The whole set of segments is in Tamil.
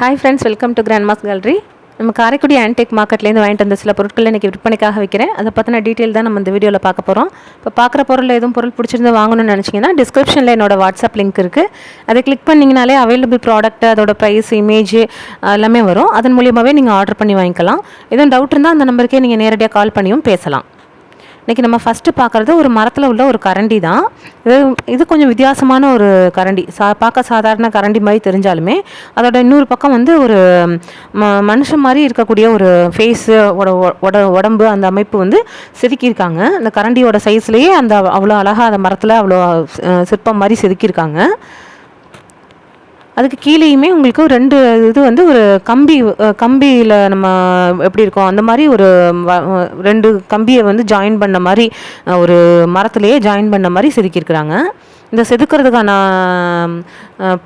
Hi friends welcome to grand mass gallery நம்ம காரைக்குடி ஆன்டெக் மார்க்கெட்லேருந்து வாங்கிட்டு வந்த சில பொருட்கள் இன்றைக்கி விற்பனைக்காக வைக்கிறேன் அதை பற்றின டீட்டெயில் தான் நம்ம இந்த வீடியோவில் பார்க்க போகிறோம் இப்போ பார்க்குற பொருள் எதுவும் பொருள் பிடிச்சிருந்து வாங்கணும்னு நினச்சிங்கன்னா டிஸ்கிரிப்ஷனில் என்னோட வாட்ஸ்அப் லிங்க் இருக்குது அதை கிளிக் பண்ணிங்கனாலே அவைலபிள் ப்ராடக்ட் அதோட ப்ரைஸ் இமேஜ் எல்லாமே வரும். அதன் மூலியமாகவே நீங்கள் ஆர்டர் பண்ணி வாங்கிக்கலாம். எதுவும் டவுட் இருந்தால் அந்த நம்பருக்கே நீங்கள் நேரடியாக கால் பண்ணியும் பேசலாம். இன்றைக்கி நம்ம ஃபஸ்ட்டு பார்க்குறது ஒரு மரத்தில் உள்ள ஒரு கரண்டி தான். இது இது கொஞ்சம் வித்தியாசமான ஒரு கரண்டி. சா பார்க்க சாதாரண கரண்டி மாதிரி தெரிஞ்சாலுமே அதோட இன்னொரு பக்கம் வந்து ஒரு ம மனுஷன் மாதிரி இருக்கக்கூடிய ஒரு ஃபேஸு உட உடம்பு அந்த அமைப்பு வந்து செதுக்கியிருக்காங்க. அந்த கரண்டியோட சைஸ்லேயே அந்த அவ்வளோ அழகாக அந்த மரத்தில் அவ்வளோ சிற்பம் மாதிரி செதுக்கியிருக்காங்க. அதுக்கு கீழேயுமே உங்களுக்கு ரெண்டு இது வந்து ஒரு கம்பி கம்பியில் நம்ம எப்படி இருக்கோம் அந்த மாதிரி ஒரு ரெண்டு கம்பியை வந்து ஜாயின் பண்ண மாதிரி ஒரு மரத்துலேயே ஜாயின் பண்ண மாதிரி செதுக்கியிருக்கிறாங்க. இந்த செதுக்கிறதுக்கான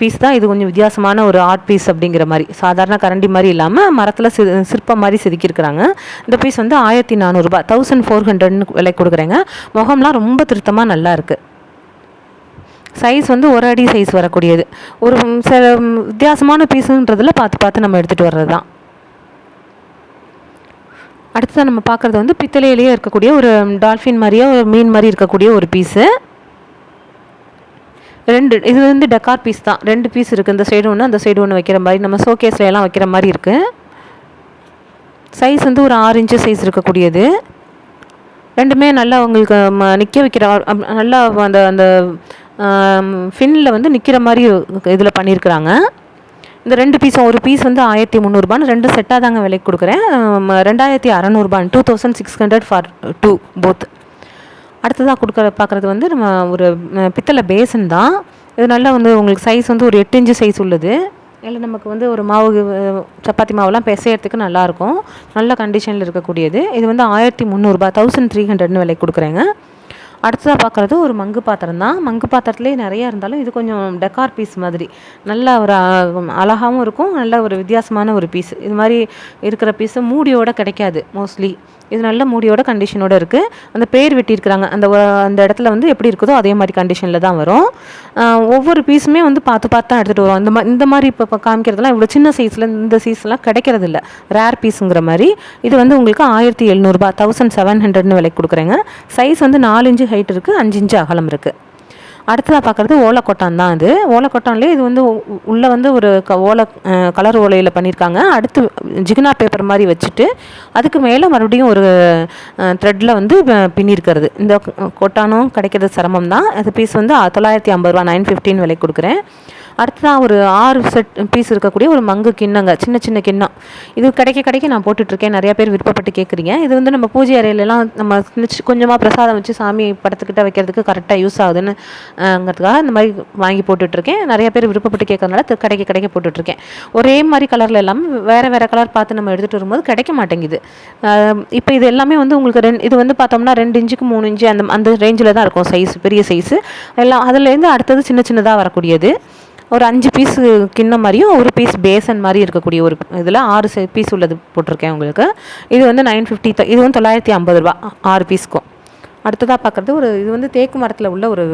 பீஸ் தான் இது கொஞ்சம் வித்தியாசமான ஒரு ஆர்ட் பீஸ் அப்படிங்கிற மாதிரி சாதாரண கரண்டி மாதிரி இல்லாமல் மரத்தில் சி சிற்பம் மாதிரி செதுக்கியிருக்கிறாங்க. இந்த பீஸ் வந்து ஆயிரத்தி நானூறுரூபா தௌசண்ட் ஃபோர் ஹண்ட்ரட்னு விலை கொடுக்குறேங்க. முகம்லாம் ரொம்ப திருத்தமாக நல்லா இருக்குது சைஸ் வந்து ஒரு அடி சைஸ் வரக்கூடியது. ஒரு சில வித்தியாசமான பீஸுன்றதில் பார்த்து பார்த்து நம்ம எடுத்துகிட்டு வர்றது தான் அடுத்ததாக நம்ம பார்க்குறது வந்து பித்தளையிலேயே இருக்கக்கூடிய ஒரு டால்ஃபின் மாதிரியே ஒரு மீன் மாதிரி இருக்கக்கூடிய ஒரு பீஸு ரெண்டு இது வந்து டெக்கார் பீஸ் தான். ரெண்டு பீஸ் இருக்குது இந்த சைடு ஒன்று அந்த சைடு ஒன்று வைக்கிற மாதிரி நம்ம ஷோகேஸ்ல எல்லாம் வைக்கிற மாதிரி இருக்குது சைஸ் வந்து ஒரு ஆறு இன்ச்சு சைஸ் இருக்கக்கூடியது. ரெண்டுமே நல்லா உங்களுக்கு நிற்க வைக்கிற நல்லா அந்த அந்த ஃபின்னில் வந்து நிற்கிற மாதிரி இதில் பண்ணியிருக்கிறாங்க இந்த ரெண்டு பீஸும் ஒரு பீஸ் வந்து ஆயிரத்தி முந்நூறுபான்னு ரெண்டு செட்டாக தாங்க விலைக்கு கொடுக்குறேன். ரெண்டாயிரத்தி அறநூறுபான்னு two thousand six hundred for two both அடுத்ததாக கொடுக்குற பார்க்குறது வந்து நம்ம ஒரு பித்தளை பேசன் தான். இது நல்லா வந்து உங்களுக்கு சைஸ் வந்து ஒரு எட்டு இன்ச்சு சைஸ் உள்ளது. இதில் நமக்கு வந்து ஒரு மாவு சப்பாத்தி மாவுலாம் பிசையறதுக்கு நல்லாயிருக்கும். நல்ல கண்டிஷனில் இருக்கக்கூடியது. இது வந்து ஆயிரத்தி முந்நூறுபா தௌசண்ட் த்ரீ ஹண்ட்ரட்னு விலை கொடுக்குறேங்க. அடுத்ததாக பார்க்குறது ஒரு மங்கு பாத்திரம் தான். மங்கு பாத்திரத்துலேயே நிறையா இருந்தாலும் இது கொஞ்சம் டெக்கார் பீஸ் மாதிரி. நல்ல ஒரு அழகாகவும் இருக்கும். நல்ல ஒரு வித்தியாசமான ஒரு பீஸ் இது மாதிரி இருக்கிற பீஸு மூடியோட கிடைக்காது மோஸ்ட்லி இது நல்ல மூடியோட கண்டிஷனோட இருக்குது அந்த பேர் வெட்டியிருக்கிறாங்க. அந்த அந்த இடத்துல வந்து எப்படி இருக்குதோ அதே மாதிரி கண்டிஷனில் தான் வரும். ஒவ்வொரு பீஸுமே வந்து பார்த்து பார்த்து தான் எடுத்துகிட்டு வரும் இந்த இந்த மாதிரி இப்போ இப்போ காமிக்கிறதுலாம் இவ்வளோ சின்ன சைஸில் இந்த சைஸ்லாம் கிடைக்கிறது இல்லை ரேர் பீஸுங்கிற மாதிரி. இது வந்து உங்களுக்கு ஆயிரத்தி எழுநூறுபா தௌசண்ட் செவன் ஹண்ட்ரட்னு விலைக்கு கொடுக்குறேங்க. சைஸ் வந்து நாலு இன்ச்சு ஹைட் இருக்குது அஞ்சு இன்ச்சு அகலம் இருக்குது அடுத்ததாக பார்க்குறது ஓலக்கொட்டான் தான் அது ஓலைக்கொட்டான்லேயே இது வந்து உள்ளே வந்து ஒரு க ஓலை கலர் ஓலையில் பண்ணியிருக்காங்க. அடுத்து ஜிகினா பேப்பர் மாதிரி வச்சுட்டு அதுக்கு மேலே மறுபடியும் ஒரு த்ரெட்டில் வந்து பின்னிருக்கிறது இந்த கொட்டானும் கிடைக்கிறது சிரமம் தான் அது பீஸ் வந்து தொள்ளாயிரத்தி ஐம்பது ரூபா நைன் ஃபிஃப்டின் விலை கொடுக்குறேன். அடுத்ததான் ஒரு ஆறு செட் பீஸ் இருக்கக்கூடிய ஒரு மங்கு கிண்ணங்க சின்ன சின்ன கிண்ணம். இது கிடைக்க கிடைக்க நான் போட்டுட்ருக்கேன். நிறைய பேர் விருப்பப்பட்டு கேட்குறீங்க. இது வந்து நம்ம பூஜை அறையிலலாம் நம்ம சி- கொஞ்சமாக பிரசாதம் வச்சு சாமி படத்துக்கிட்ட வைக்கிறதுக்கு கரெக்டாக யூஸ் ஆகுதுன்னுங்கிறதுக்காக இந்த மாதிரி வாங்கி போட்டுட்ருக்கேன். நிறைய பேர் விருப்பப்பட்டு கேட்கறதுனால கிடைக்க கிடைக்க போட்டுட்ருக்கேன். ஒரே மாதிரி கலரில் இல்லாமல் வேறு வேறு கலர் பார்த்து நம்ம எடுத்துகிட்டு வரும்போது கிடைக்க மாட்டேங்குது. இப்போ இது எல்லாமே வந்து உங்களுக்கு ரெண்டு இது வந்து பார்த்தோம்னா ரெண்டு இன்ச்சுக்கு மூணு இன்ச்சு அந்த அந்த ரேஞ்சில் தான் இருக்கும் சைஸ் பெரிய சைஸு எல்லாம் அதுலேருந்து அடுத்தது சின்ன சின்னதாக வரக்கூடியது. ஒரு அஞ்சு பீஸ் கிண்ணம் மாதிரியும் ஒரு பீஸ் பேசன் மாதிரி இருக்கக்கூடிய ஒரு இதில் ஆறு பீஸ் உள்ளது போட்டிருக்கேன் உங்களுக்கு. இது வந்து நைன் ஃபிஃப்டி இது வந்து தொள்ளாயிரத்தி ஐம்பது ரூபா. ஆறு பீஸ்க்கும் அடுத்ததாக பார்க்குறது ஒரு இது வந்து தேக்கு மரத்தில் உள்ள ஒரு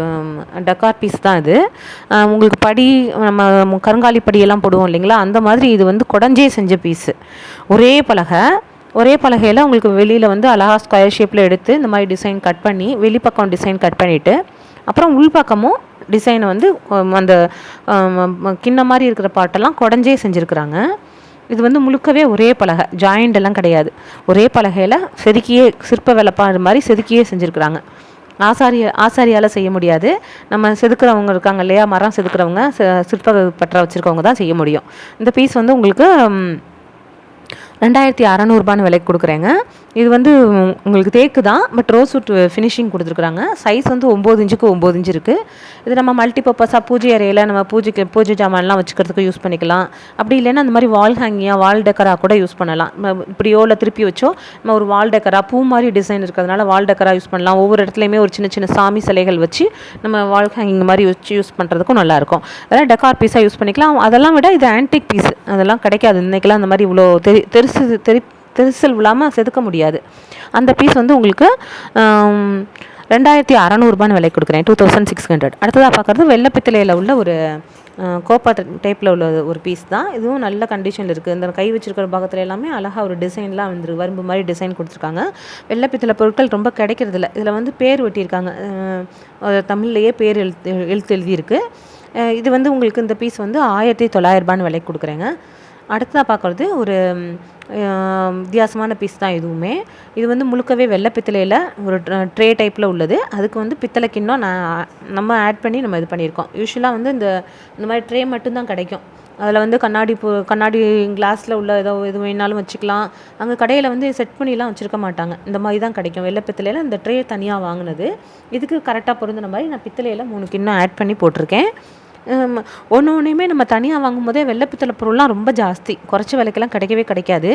டக்கார் பீஸ் தான் இது. உங்களுக்கு படி நம்ம கருங்காலி படியெல்லாம் போடுவோம் இல்லைங்களா? அந்த மாதிரி இது வந்து குடஞ்சே செஞ்ச பீஸு ஒரே பலகை. ஒரே பலகையில் உங்களுக்கு வெளியில் வந்து அழகா ஸ்கொயர் ஷேப்பில் எடுத்து இந்த மாதிரி டிசைன் கட் பண்ணி வெளிப்பக்கம் டிசைன் கட் பண்ணிவிட்டு அப்புறம் உள்பக்கமும் டிசைனை வந்து அந்த கிண்ண மாதிரி இருக்கிற பாட்டெல்லாம் குடஞ்சே செஞ்சுருக்குறாங்க. இது வந்து முழுக்கவே ஒரே பலகை ஜாயிண்ட் எல்லாம் கிடையாது. ஒரே பலகையில் செதுக்கியே சிற்ப வேலைப்பாடு மாதிரி செதுக்கியே செஞ்சுருக்குறாங்க. ஆசாரிய ஆசாரியால் செய்ய முடியாது. நம்ம செதுக்கிறவங்க இருக்காங்க இல்லையா மரம் செதுக்குறவங்க சிற்ப பற்ற வச்சுருக்கவங்க தான் செய்ய முடியும். இந்த பீஸ் வந்து உங்களுக்கு ரெண்டாயிரத்தி அறநூறுபான்னு விலைக்கு கொடுக்குறேங்க. இது வந்து உங்களுக்கு தேக்கு தான் பட் ரோஸ் வுட் ஃபினிஷிங் கொடுத்துருக்குறாங்க. சைஸ் வந்து ஒம்பது இன்ச்சுக்கு ஒம்பது இன்ச்சு இருக்குது இது நம்ம மல்டி பர்பஸாக பூஜை அறையில் நம்ம பூஜைக்கு பூஜை ஜாமான்லாம் வச்சுக்கிறதுக்கு யூஸ் பண்ணிக்கலாம். அப்படி இல்லைன்னா அந்த மாதிரி வால் ஹேங்கியாக வால் டெக்கராக கூட யூஸ் பண்ணலாம். நம்ம இப்படியோ இல்லை திருப்பி வச்சோ நம்ம ஒரு வால் டெக்கராக பூ மாதிரி டிசைன் இருக்கிறதுனால வால் டெக்கராக யூஸ் பண்ணலாம். ஒவ்வொரு இடத்துலையுமே ஒரு சின்ன சின்ன சாமி சிலைகள் வச்சு நம்ம வால் ஹேங்கிங் மாதிரி வச்சு யூஸ் பண்ணுறதுக்கும் நல்லாயிருக்கும். அதெல்லாம் டெக்கார் பீஸாக யூஸ் பண்ணிக்கலாம். அதெல்லாம் விட இது ஆன்டிக் பீஸ் அதெல்லாம் கிடைக்காது. இன்றைக்கெல்லாம் அந்த மாதிரி இவ்வளோ தெரி தெருசு தெரி தெரிசல் விழாமல் செதுக்க முடியாது. அந்த பீஸ் வந்து உங்களுக்கு ரெண்டாயிரத்தி அறநூறுபான்னு விலை கொடுக்குறேன் டூ தௌசண்ட் சிக்ஸ் ஹண்ட்ரட். அடுத்ததாக பார்க்குறது வெள்ளை பித்தளையில் உள்ள ஒரு கோப்பா டைப்பில் உள்ள ஒரு பீஸ் தான். இதுவும் நல்ல கண்டிஷனில் இருக்குது இந்த கை வச்சிருக்கிற பாகத்தில் எல்லாமே அழகாக ஒரு டிசைன்லாம் வந்து வரும்பு மாதிரி டிசைன் கொடுத்துருக்காங்க. வெள்ளப்பித்தலை பொருட்கள் ரொம்ப கிடைக்கிறதில்ல. இதில் வந்து பேர் வெட்டியிருக்காங்க தமிழ்லேயே பேர் எழுத்து எழுத்து எழுதியிருக்கு. இது வந்து உங்களுக்கு இந்த பீஸ் வந்து ஆயிரத்தி தொள்ளாயிரரூபான்னு விலைக்கு கொடுக்குறேங்க. அடுத்ததாக பார்க்குறது ஒரு வித்தியாசமான பீஸ் தான் இதுவுமே இது வந்து முழுக்கவே வெள்ளை பித்தளையில் ஒரு ட்ரே டைப்பில் உள்ளது. அதுக்கு வந்து பித்தளை கிண்ணம் நான் நம்ம ஆட் பண்ணி நம்ம இது பண்ணியிருக்கோம். யூஸ்வலாக வந்து இந்த இந்த மாதிரி ட்ரே மட்டும்தான் கிடைக்கும். அதில் வந்து கண்ணாடி பூ கண்ணாடி கிளாஸில் உள்ள ஏதோ எது வேணாலும் வச்சுக்கலாம். அங்கே கடையில் வந்து செட் பண்ணிலாம் வச்சுருக்க மாட்டாங்க. இந்த மாதிரி தான் கிடைக்கும். வெள்ளை பித்தளையில் இந்த ட்ரே தனியாக வாங்கினது. இதுக்கு கரெக்டாக பொருந்தின மாதிரி நான் பித்தளையில் மூணு கிண்ணம் ஆட் பண்ணி போட்டிருக்கேன். ஒன்று ஒன்றையுமே நம்ம தனியாக வாங்கும்போதே வெள்ளை பித்தளை பொருள்லாம் ரொம்ப ஜாஸ்தி. குறைச்ச விலைக்கெல்லாம் கிடைக்கவே கிடைக்காது.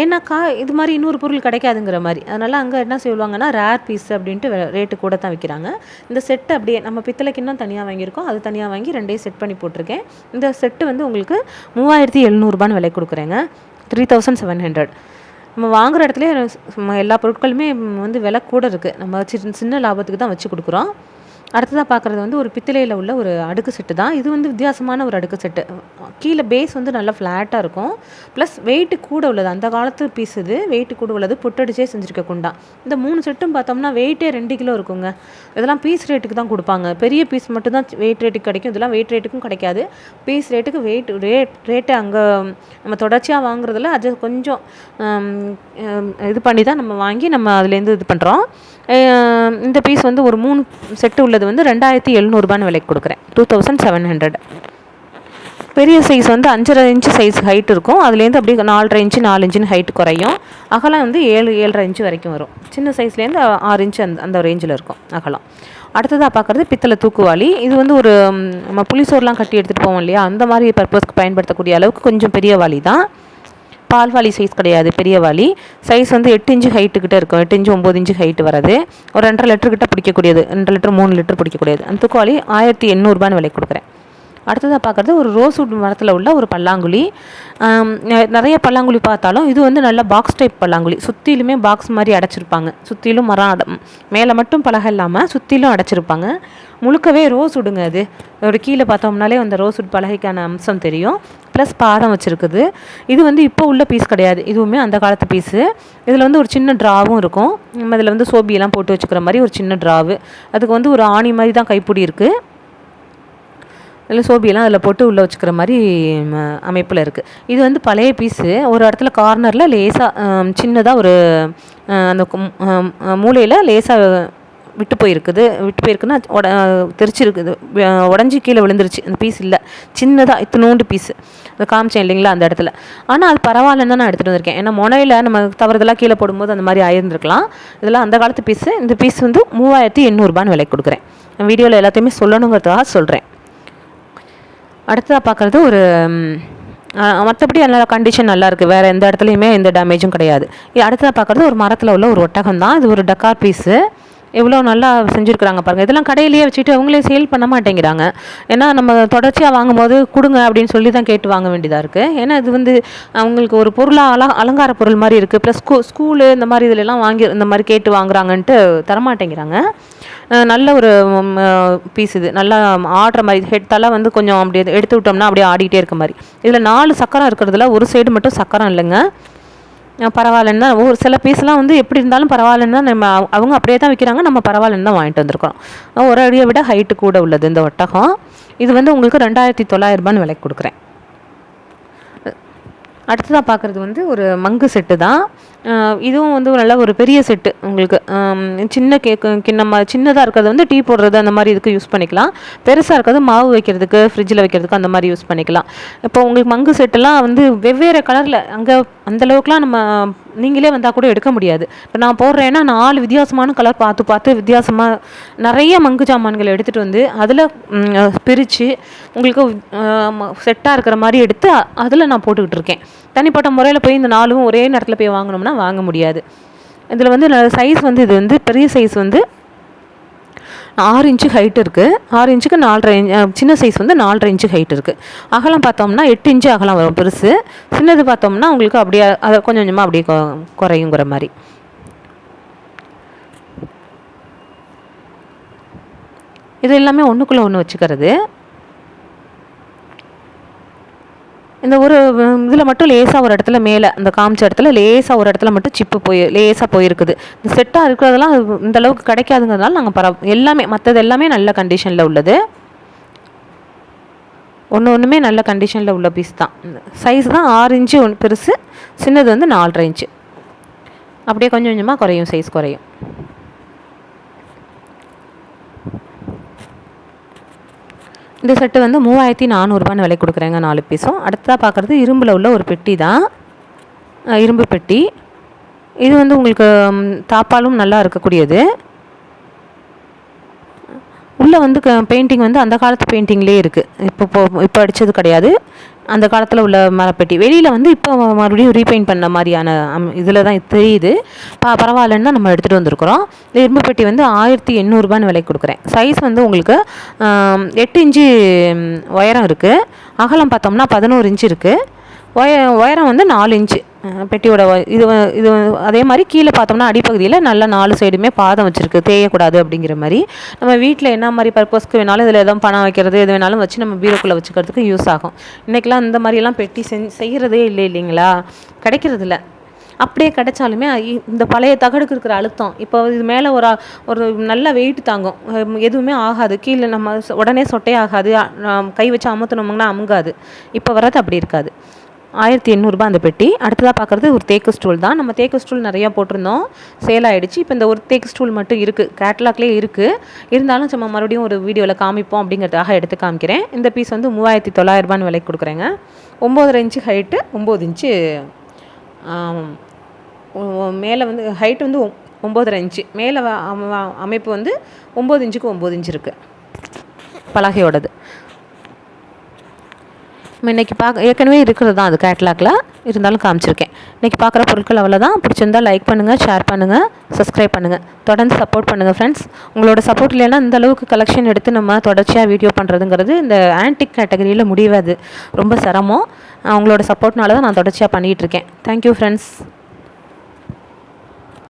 ஏன்னாக்கா இது மாதிரி இன்னொரு பொருள் கிடைக்காதுங்கிற மாதிரி. அதனால் அங்கே என்ன சொல்லுவாங்கன்னா ரேர் பீஸ் அப்படின்ட்டு ரேட்டு கூட தான் விற்கிறாங்க இந்த செட்டு அப்படியே நம்ம பித்தளைக்கு இன்னும் தனியாக வாங்கியிருக்கோம். அது தனியாக வாங்கி ரெண்டையும் செட் பண்ணி போட்டிருக்கேன். இந்த செட்டு வந்து உங்களுக்கு மூவாயிரத்தி எழுநூறுபான்னு விலை கொடுக்குறேங்க. த்ரீ தௌசண்ட் செவன் ஹண்ட்ரட் நம்ம வாங்குற இடத்துல நம்ம எல்லா பொருட்களுமே வந்து விலை கூட இருக்குது நம்ம சின்ன சின்ன லாபத்துக்கு தான் வச்சு கொடுக்குறோம். அடுத்ததாக பார்க்குறது வந்து ஒரு பித்தளையில் உள்ள ஒரு அடுக்கு செட்டு தான். இது வந்து வித்தியாசமான ஒரு அடுக்கு செட்டு கீழே பேஸ் வந்து நல்லா ஃப்ளாட்டாக இருக்கும். ப்ளஸ் வெயிட்டு கூட உள்ளது. அந்த காலத்து பீஸ் இது. வெயிட்டு கூட உள்ளது. புட்டடிச்சே செஞ்சுருக்க குண்டா. இந்த மூணு செட்டும் பார்த்தோம்னா வெயிட்டே ரெண்டு கிலோ இருக்குங்க. இதெல்லாம் பீஸ் ரேட்டுக்கு தான் கொடுப்பாங்க. பெரிய பீஸ் மட்டும் தான் வெயிட் ரேட்டுக்கு கிடைக்கும். இதெல்லாம் வெயிட் ரேட்டுக்கும் கிடைக்காது. பீஸ் ரேட்டுக்கு வெயிட் ரேட் ரேட்டு அங்கே நம்ம தொடர்ச்சியாக வாங்குறதுல அது கொஞ்சம் இது பண்ணி தான் நம்ம வாங்கி நம்ம அதுலேருந்து இது பண்ணுறோம் இந்த பீஸ் வந்து ஒரு மூணு செட்டு உள்ளது. அது வந்து ரெண்டாயிரத்தி எழுநூறுபான்னு விலைக்கு கொடுக்குறேன். டூ தௌசண்ட் செவன் ஹண்ட்ரட் பெரிய சைஸ் வந்து அஞ்சரை இன்ச்சு சைஸ் ஹைட் இருக்கும். அதுலேருந்து அப்படியே நாலரை இன்ச்சு நாலு இன்ச்சுன்னு ஹைட் குறையும். அகலம் வந்து ஏழு ஏழரை இன்ச்சு வரைக்கும் வரும். சின்ன சைஸ்லேருந்து ஆறு இன்ச்சு அந்த அந்த ரேஞ்சில் இருக்கும் அகலம். அடுத்ததாக பார்க்குறது பித்தளை தூக்குவாளி. இது வந்து ஒரு நம்ம புளிசோர்லாம் கட்டி எடுத்துகிட்டு போவோம் இல்லையா? அந்த மாதிரி பர்பஸ்க்கு பயன்படுத்தக்கூடிய அளவுக்கு கொஞ்சம் பெரிய வாளி தான் பால் வாலி சைஸ் கிடையாது பெரிய வாலி. சைஸ் வந்து எட்டு இன்ச்சு ஹைட்டு கிட்ட இருக்கும். எட்டு இன்ச்சு ஒம்பது இன்ச்சு ஹைட் வரது. ஒரு ரெண்டரை லிட்டர் கிட்ட பிடிக்கக்கூடியது. ரெண்டரை லிட்டர் மூணு லிட்டர் பிடிக்கக்கூடியது. அந்த தூக்குவாலி ஆயிரத்தி எண்ணூறுபான்னு விலை கொடுக்குறேன். அடுத்ததாக பார்க்குறது ஒரு ரோஸ்வுட் மரத்தில் உள்ள ஒரு பல்லாங்குழி. நிறைய பல்லாங்குழி பார்த்தாலும் இது வந்து நல்ல பாக்ஸ் டைப் பல்லாங்குழி. சுற்றிலுமே பாக்ஸ் மாதிரி அடைச்சிருப்பாங்க. சுற்றிலும் மரம் அட மேலே மட்டும் பலகை இல்லாமல் சுற்றிலும் அடைச்சிருப்பாங்க. முழுக்கவே ரோஸ் உடுங்க அது. ஒரு கீழே பார்த்தோம்னாலே அந்த ரோஸ் உட் பலகைக்கான அம்சம் தெரியும். ப்ளஸ் பாதம் வச்சுருக்குது. இது வந்து இப்போ உள்ள பீஸ் கிடையாது. இதுவுமே அந்த காலத்து பீஸு இதில் வந்து ஒரு சின்ன ட்ராவும் இருக்கும். நம்ம இதில் வந்து சோபியெல்லாம் போட்டு வச்சுக்கிற மாதிரி ஒரு சின்ன ட்ராவு அதுக்கு வந்து ஒரு ஆணி மாதிரி தான் கைப்பிடி இருக்குது இல்லை சோபியெல்லாம் அதில் போட்டு உள்ளே வச்சுக்கிற மாதிரி அமைப்பில் இருக்குது இது வந்து பழைய பீஸு ஒரு இடத்துல கார்னரில் லேசாக சின்னதாக ஒரு அந்த மூலையில் லேசாக விட்டு போயிருக்குது. விட்டு போயிருக்குன்னா உட தெரிச்சிருக்குது. உடஞ்சி கீழே விழுந்துருச்சு. அந்த பீஸ் இல்லை. சின்னதாக இத்தினூண்டு பீஸு அதை காமிச்சேன் இல்லைங்களா அந்த இடத்துல. ஆனால் அது பரவாயில்லன்னு தான் நான் எடுத்துகிட்டு வந்திருக்கேன். ஏன்னா முனையில் நம்ம தவறுதெல்லாம் கீழே போடும்போது அந்த மாதிரி ஆயிருந்திருக்கலாம். இதெல்லாம் அந்த காலத்து பீஸு இந்த பீஸ் வந்து மூவாயிரத்தி எண்ணூறுபான்னு விலைக்கு கொடுக்குறேன். வீடியோவில் எல்லாத்தையுமே சொல்லணுங்கிறதுக்காக சொல்கிறேன் அடுத்ததாக பார்க்குறது ஒரு மற்றபடி நல்லா கண்டிஷன் நல்லா இருக்குது வேறு எந்த இடத்துலையுமே எந்த டேமேஜும் கிடையாது. அடுத்ததாக பார்க்குறது ஒரு மரத்தில் உள்ள ஒரு ஒட்டகம் தான். இது ஒரு டக்கார் பீஸு எவ்வளோ நல்லா செஞ்சுருக்குறாங்க பாருங்கள் இதெல்லாம் கடையிலேயே வச்சுட்டு அவங்களே சேல் பண்ண மாட்டேங்கிறாங்க. ஏன்னா நம்ம தொடர்ச்சியாக வாங்கும்போது கொடுங்க அப்படின்னு சொல்லி தான் கேட்டு வாங்க வேண்டியதாக இருக்குது ஏன்னா இது வந்து அவங்களுக்கு ஒரு பொருளாக அல அலங்கார பொருள் மாதிரி இருக்குது ப்ளஸ் ஸ்கூ ஸ்கூலு இந்த மாதிரி இதுலலாம் வாங்கி இந்த மாதிரி கேட்டு வாங்குறாங்கன்ட்டு தரமாட்டேங்கிறாங்க. நல்ல ஒரு பீஸ் இது. நல்லா ஆடுற மாதிரி ஹெட் தலை வந்து கொஞ்சம் அப்படி எடுத்து விட்டோம்னா அப்படியே ஆடிக்கிட்டே இருக்க மாதிரி. இதில் நாலு சக்கரம் இருக்கிறதுல ஒரு சைடு மட்டும் சக்கரம் இல்லைங்க. பரவாயில்லன்னு தான் ஒரு சில பீஸ்லாம் வந்து எப்படி இருந்தாலும் பரவாயில்லன்னு தான் நம்ம அவங்க அப்படியே தான் விற்கிறாங்க நம்ம பரவாயில்லன்னு தான் வாங்கிட்டு வந்திருக்கோம் ஒரு அடியை விட ஹைட்டு கூட உள்ளது இந்த ஒட்டகம். இது வந்து உங்களுக்கு ரெண்டாயிரத்தி தொள்ளாயிரரூபான்னு விலைக்கு கொடுக்குறேன். அடுத்ததாக பார்க்குறது வந்து ஒரு மங்கு செட்டு தான். இதுவும் வந்து ஒரு நல்ல ஒரு பெரிய செட்டு உங்களுக்கு. சின்ன கேக்கு கிண்ணம் சின்னதாக இருக்கிறது வந்து டீ போடுறது அந்த மாதிரி இதுக்கு யூஸ் பண்ணிக்கலாம். பெருசாக இருக்கிறது மாவு வைக்கிறதுக்கு ஃப்ரிட்ஜில் வைக்கிறதுக்கு அந்த மாதிரி யூஸ் பண்ணிக்கலாம். இப்போ உங்களுக்கு மங்கு செட்டெல்லாம் வந்து வெவ்வேறு கலரில் அங்கே அந்தளவுக்குலாம் நம்ம நீங்களே வந்தால் கூட எடுக்க முடியாது. இப்போ நான் போடுறேன்னா நாலு வித்தியாசமான கலர் பார்த்து பார்த்து வித்தியாசமாக நிறைய மங்கு சாமான்கள் எடுத்துகிட்டு வந்து அதில் பிரித்து உங்களுக்கு செட்டாக இருக்கிற மாதிரி எடுத்து அதில் நான் போட்டுக்கிட்டு இருக்கேன். தனிப்பட்ட முறையில் போய் இந்த நாலும் ஒரே நேரத்தில் போய் வாங்கினோம்னா வாங்க முடியாது. இதில் வந்து சைஸ் வந்து இது வந்து பெரிய சைஸ் வந்து ஆறு இன்ச்சு ஹைட் இருக்குது ஆறு இன்ச்சுக்கு நாலரை இன்ச் சின்ன சைஸ் வந்து நாலரை இன்ச்சு ஹைட் இருக்குது அகலம் பார்த்தோம்னா எட்டு இன்ச்சு அகலம் வரும் பெருசு. சின்னது பார்த்தோம்னா உங்களுக்கு அப்படியே அதை கொஞ்சம் கொஞ்சமாக அப்படியே கொ- குறையுங்கிற மாதிரி. இது எல்லாமே ஒன்றுக்குள்ளே ஒன்று வச்சுக்கிறது. இந்த ஒரு இதில் மட்டும் லேசாக ஒரு இடத்துல மேலே அந்த காமிச்ச இடத்துல லேசாக ஒரு இடத்துல மட்டும் சிப்பு போய் லேசாக போயிருக்குது. இந்த செட்டாக இருக்கிறதெல்லாம் இந்த அளவுக்கு கிடைக்காதுங்கிறதுனால நாங்கள் பரவ எல்லாமே மற்றது எல்லாமே நல்ல கண்டிஷனில் உள்ளது. ஒன்று ஒன்றுமே நல்ல கண்டிஷனில் உள்ள பீஸ் தான். சைஸ் தான் ஆறு இன்ச்சு ஒன்று பெருசு சின்னது வந்து நாலரை இன்ச்சு. அப்படியே கொஞ்சம் கொஞ்சமாக குறையும் சைஸ் குறையும். இந்த செட்டு வந்து மூவாயிரத்தி நானூறுபான்னு விலை கொடுக்குறேங்க நாலு பீஸும் அடுத்ததாக பார்க்குறது இரும்பில் உள்ள ஒரு பெட்டி தான். இரும்பு பெட்டி. இது வந்து உங்களுக்கு தாப்பாலும் நல்லா இருக்கக்கூடியது. உள்ளே வந்து க பெயிண்டிங் வந்து அந்த காலத்து பெயிண்டிங்லேயே இருக்குது இப்போ இப்போ இப்போ அடித்தது கிடையாது. அந்த காலத்தில் உள்ள மரப்பெட்டி. வெளியில் வந்து இப்போ மறுபடியும் ரீபெயிண்ட் பண்ண மாதிரியான இதில் தான் தெரியுது. பா பரவாயில்லன்னு தான் நம்ம எடுத்துகிட்டு வந்திருக்கிறோம். இந்த இரும்பு பெட்டி வந்து ஆயிரத்தி எண்ணூறுபான்னு விலைக்கு கொடுக்குறேன். சைஸ் வந்து உங்களுக்கு எட்டு இன்ச்சு உயரம் இருக்குது அகலம் பார்த்தோம்னா பதினோரு இன்ச்சு இருக்குது ஒய உயரம் வந்து நாலு இன்ச்சு. பெட்டியோட இது இது அதே மாதிரி கீழே பார்த்தோம்னா அடிப்பகுதியில் நல்லா நாலு சைடுமே பாதம் வச்சுருக்கு தேயக்கூடாது அப்படிங்கிற மாதிரி. நம்ம வீட்டில் என்ன மாதிரி பர்பஸ்க்கு வேணாலும் இதில் எதுவும் பணம் வைக்கிறது எது வேணாலும் வச்சு நம்ம பீரோக்குள்ளே வச்சுக்கிறதுக்கு யூஸ் ஆகும். இன்றைக்கெலாம் இந்த மாதிரியெல்லாம் பெட்டி செஞ்சு செய்கிறதே இல்லை இல்லைங்களா? கிடைக்கிறது இல்லை. அப்படியே கிடைச்சாலுமே இந்த பழைய தகடுக்கு இருக்கிற அழுத்தம் இப்போ இது மேலே ஒரு ஒரு நல்ல வெயிட் தாங்கும். எதுவுமே ஆகாது. கீழே நம்ம உடனே சொட்டே ஆகாது. கை வச்சு அமுத்தணுமுங்கன்னா அமுங்காது. இப்போ வர்றது அப்படி இருக்காது. ஆயிரத்தி எண்ணூறுபா அந்த பெட்டி. அடுத்ததாக பார்க்குறது ஒரு தேக்கு ஸ்டூல் தான். நம்ம தேக்கு ஸ்டூல் நிறையா போட்டிருந்தோம். சேல் ஆகிடுச்சு இப்போ இந்த ஒரு தேக்கு ஸ்டூல் மட்டும் இருக்குது கேட்லாக்லேயே இருக்குது இருந்தாலும் சும்மா மறுபடியும் ஒரு வீடியோவில் காமிப்போம் அப்படிங்கிறதுக்காக எடுத்து காமிக்கிறேன். இந்த பீஸ் வந்து மூவாயிரத்தி தொள்ளாயிரரூபான்னு விலைக்கு கொடுக்குறேங்க. ஒம்போதரை இன்ச்சு ஹைட்டு ஒம்பது இன்ச்சு மேலே வந்து ஹைட் வந்து ஒம்போதரை இன்ச்சு. மேலே அமைப்பு வந்து ஒம்பது இன்ச்சுக்கு ஒம்பது இன்ச்சு இருக்குது பலகையோடது. நம்ம இன்றைக்கி பார்க்க ஏற்கனவே இருக்கிறது தான் அது கேட்லாக்ல இருந்தாலும் காமிச்சிருக்கேன். இன்றைக்கி பார்க்குற பொருட்கள் அவ்வளோதான் பிடிச்சிருந்தால் லைக் பண்ணுங்கள் ஷேர் பண்ணுங்கள் சப்ஸ்கிரைப் பண்ணுங்கள் தொடர்ந்து சப்போர்ட் பண்ணுங்கள் ஃப்ரெண்ட்ஸ் உங்களோட சப்போர்ட் இல்லைன்னா இந்த அளவுக்கு கலெக்ஷன் எடுத்து நம்ம தொடர்ச்சியாக வீடியோ பண்ணுறதுங்கிறது இந்த ஆன்டிக் கேட்டகரியில் முடியாது. ரொம்ப சிரமம். உங்களோட சப்போர்ட்னால தான் நான் தொடர்ச்சியாக பண்ணிகிட்ருக்கேன் தேங்க்யூ ஃப்ரெண்ட்ஸ்